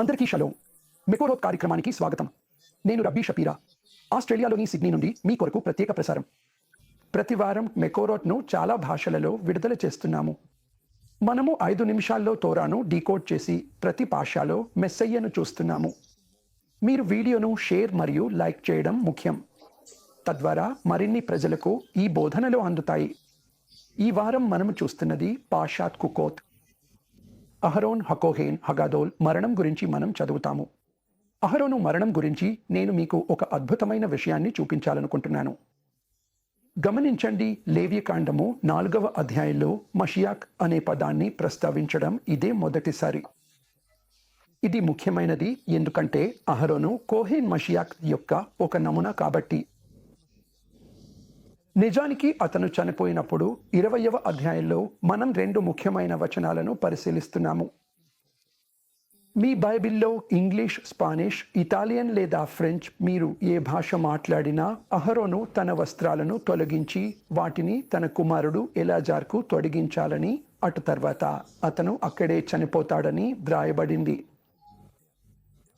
అందరికీ షలో. మెకోరోత్ కార్యక్రమానికి స్వాగతం. నేను రబ్బీ షపీరా. ఆస్ట్రేలియాలోని సిడ్నీ నుండి మీ కొరకు ప్రత్యేక ప్రసారం. ప్రతి వారం మెకోరోట్ను చాలా భాషలలో విడుదల చేస్తున్నాము. మనము ఐదు నిమిషాల్లో తోరాను డీకోడ్ చేసి ప్రతి భాషలో మెస్సయ్యను చూస్తున్నాము. మీరు వీడియోను షేర్ మరియు లైక్ చేయడం ముఖ్యం. తద్వారా మరిన్ని ప్రజలకు ఈ బోధనలు అందుతాయి. ఈ వారం మనము చూస్తున్నది పాషాత్ కుకోత్. అహరోన్ హకోహేన్ హగాదోల్ మరణం గురించి మనం చదువుతాము. అహరోను మరణం గురించి నేను మీకు ఒక అద్భుతమైన విషయాన్ని చూపించాలనుకుంటున్నాను. గమనించండి లేవ్యకాండము నాలుగవ అధ్యాయంలో మషియాక్ అనే పదాన్ని ప్రస్తావించడం ఇదే మొదటిసారి. ఇది ముఖ్యమైనది ఎందుకంటే అహరోను కోహేన్ మషియాక్ యొక్క ఒక నమూనా కాబట్టి. నిజానికి అతను చనిపోయినప్పుడు ఇరవయవ అధ్యాయంలో మనం రెండు ముఖ్యమైన వచనాలను పరిశీలిస్తున్నాము. మీ బైబిల్లో ఇంగ్లీష్ స్పానిష్ ఇటాలియన్ లేదా ఫ్రెంచ్ మీరు ఏ భాష మాట్లాడినా అహరోను తన వస్త్రాలను తొలగించి వాటిని తన కుమారుడు ఎలాజార్కు తొలగించాలని అటు తర్వాత అతను అక్కడే చనిపోతాడని వ్రాయబడింది.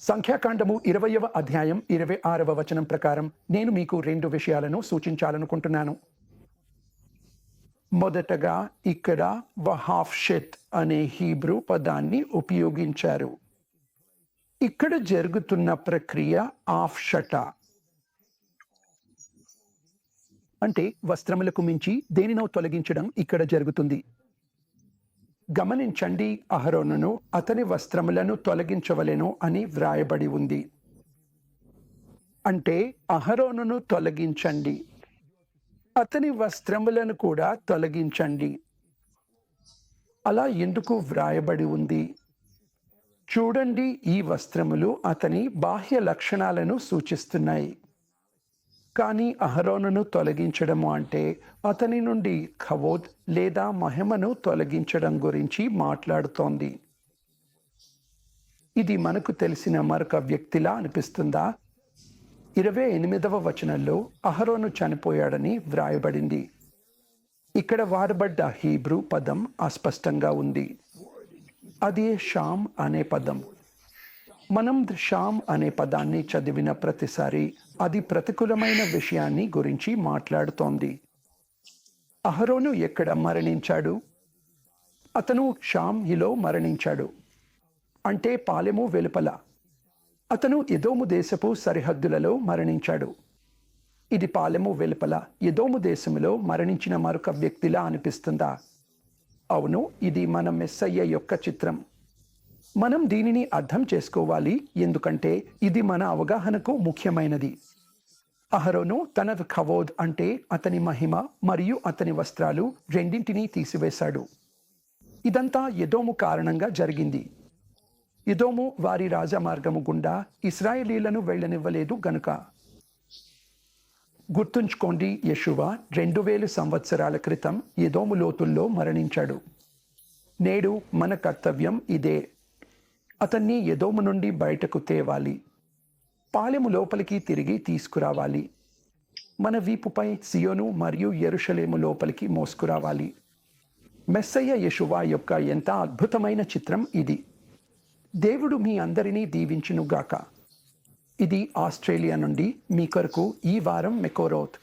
సంఖ్యాకాండము ఇరవయవ అధ్యాయం ఇరవై ఆరవ వచనం ప్రకారం నేను మీకు రెండు విషయాలను సూచించాలనుకుంటున్నాను. మొదటగా ఇక్కడ వహాఫ్షెత్ అనే హీబ్రూ పదాన్ని ఉపయోగించారు. ఇక్కడ జరుగుతున్న ప్రక్రియ ఆఫ్షట. అంటే వస్త్రములకు మించి దేనినో తొలగించడం ఇక్కడ జరుగుతుంది. గమనించండి అహరోనును అతని వస్త్రములను తొలగించవలెను అని వ్రాయబడి ఉంది. అంటే అహరోనును తొలగించండి. అతని వస్త్రములను కూడా తొలగించండి. అలా ఎందుకు వ్రాయబడి ఉంది? చూడండి ఈ వస్త్రములు అతని బాహ్య లక్షణాలను సూచిస్తున్నాయి. కానీ అహరోనును తొలగించడము అంటే అతని నుండి ఖవోద్ లేదా మహిమను తొలగించడం గురించి మాట్లాడుతోంది. ఇది మనకు తెలిసిన మరొక వ్యక్తిలా అనిపిస్తుందా? ఇరవై ఎనిమిదవ వచనంలో అహరోను చనిపోయాడని వ్రాయబడింది. ఇక్కడ వాడబడ్డ హీబ్రూ పదం అస్పష్టంగా ఉంది. అది షామ్ అనే పదం. మనం దృశ్యాం అనే పదాన్ని చదివిన ప్రతిసారి అది ప్రతికూలమైన విషయాన్ని గురించి మాట్లాడుతోంది. అహరోను ఎక్కడ మరణించాడు? అతను షామ్హిలో మరణించాడు. అంటే పాలెము వెలుపల. అతను ఎదోము దేశపు సరిహద్దులలో మరణించాడు. ఇది పాలెము వెలుపల ఎదోము దేశములో మరణించిన మరొక వ్యక్తిలా అనిపిస్తుందా? అవును ఇది మన మెస్సయ్య యొక్క చిత్రం. మనం దీనిని అర్థం చేసుకోవాలి. ఎందుకంటే ఇది మన అవగాహనకు ముఖ్యమైనది. అహరోను తన ఖవోద్ అంటే అతని మహిమ మరియు అతని వస్త్రాలు రెండింటినీ తీసివేశాడు. ఇదంతా ఎదోము కారణంగా జరిగింది. ఎదోము వారి రాజమార్గము గుండా ఇస్రాయేలీలను వెళ్ళనివ్వలేదు గనుక. గుర్తుంచుకోండి యశువ రెండు వేలు సంవత్సరాల క్రితం ఎదోము లోతుల్లో మరణించాడు. నేడు మన కర్తవ్యం ఇదే. అతన్ని ఎదోము నుండి బయటకు తేవాలి. పాలెము లోపలికి తిరిగి తీసుకురావాలి. మన వీపుపై సియోను మరియు ఎరుషలేము లోపలికి మోసుకురావాలి. మెస్సయ్య యశువా యొక్క ఎంత అద్భుతమైన చిత్రం ఇది. దేవుడు మీ అందరినీ దీవించునుగాక. ఇది ఆస్ట్రేలియా నుండి మీ కొరకు ఈ వారం మెకోరోత్.